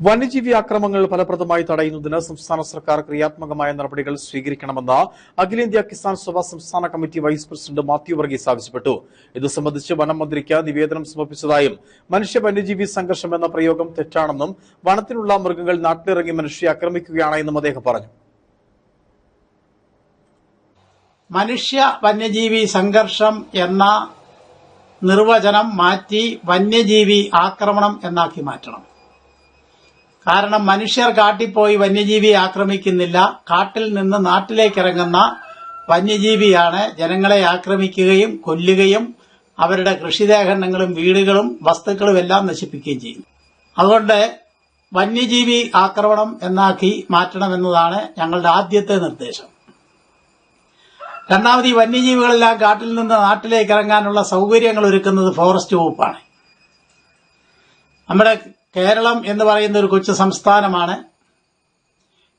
വന്യജീവി ആക്രമങ്ങൾ ഫലപ്രദമായി തടയുന്നതിന് സംസ്ഥാന സർക്കാർ ക്രിയാത്മകമായ നടപടികൾ സ്വീകരിക്കണമെന്ന് അഖിലേന്ത്യാ കിസാൻ സഭ സംസ്ഥാന committee vice president Mathew Varghese ആവശ്യപ്പെട്ടു. ഇത് സംബന്ധിച്ച് വനം മന്ത്രിക്ക് നിവേദനം സമർപ്പിച്ചതായും മനുഷ്യ വന്യജീവി സംഘർഷം എന്ന പ്രയോഗം തെറ്റാണെന്നും വനത്തിനുള്ള മൃഗങ്ങൾ നാട്ടിലിറങ്ങി മനുഷ്യരെ ആക്രമിക്കുകയാണ് എന്നും അദ്ദേഹം പറഞ്ഞു. മനുഷ്യ വന്യജീവി സംഘർഷം എന്ന നിർവചനം മാറ്റി വന്യജീവി ആക്രമണം എന്നാക്കി മാറ്റണം. കാരണം മനുഷ്യർ കാട്ടിൽ പോയി വന്യജീവിയെ ആക്രമിക്കുന്നില്ല. കാട്ടിൽ നിന്ന് നാട്ടിലേക്ക് ഇറങ്ങുന്ന വന്യജീവിയാണ് ജനങ്ങളെ ആക്രമിക്കുകയും കൊല്ലുകയും അവരുടെ കൃഷിദേഹരണങ്ങളും വീടുകളും വസ്തുക്കളും എല്ലാം നശിപ്പിക്കുകയും ചെയ്യും അതുകൊണ്ട് വന്യജീവി ആക്രമണം എന്നാക്കി മാറ്റണമെന്നതാണ് ഞങ്ങളുടെ ആദ്യത്തെ നിർദ്ദേശം. രണ്ടാമത് ഈ വന്യജീവികളെല്ലാം കാട്ടിൽ നിന്ന് നാട്ടിലേക്ക് ഇറങ്ങാനുള്ള സൗകര്യങ്ങൾ ഒരുക്കുന്നത് ഫോറസ്റ്റ് വകുപ്പാണ്. നമ്മുടെ കേരളം എന്ന് പറയുന്ന ഒരു കൊച്ചു സംസ്ഥാനമാണ്.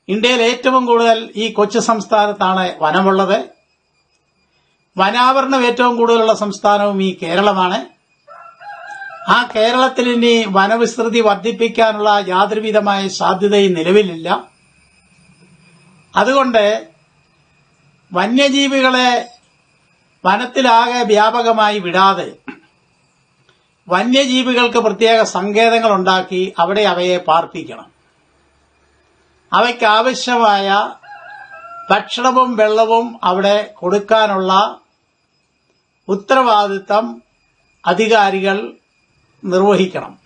ഇന്ത്യയിൽ ഏറ്റവും കൂടുതൽ ഈ കൊച്ചു സംസ്ഥാനത്താണ് വനമുള്ളത്. വനാവരണം ഏറ്റവും കൂടുതലുള്ള സംസ്ഥാനവും ഈ കേരളമാണ്. ആ കേരളത്തിൽ ഇനി വനവിസ്തൃതി വർദ്ധിപ്പിക്കാനുള്ള യാതൊരുവിധമായ സാധ്യതയും നിലവിലില്ല. അതുകൊണ്ട് വന്യജീവികളെ വനത്തിലാകെ വ്യാപകമായി വിടാതെ വന്യജീവികൾക്ക് പ്രത്യേക സങ്കേതങ്ങൾ ഉണ്ടാക്കി അവിടെ അവയെ പാർപ്പിക്കണം. അവയ്ക്കാവശ്യമായ ഭക്ഷണവും വെള്ളവും അവിടെ കൊടുക്കാനുള്ള ഉത്തരവാദിത്തം അധികാരികൾ നിർവഹിക്കണം.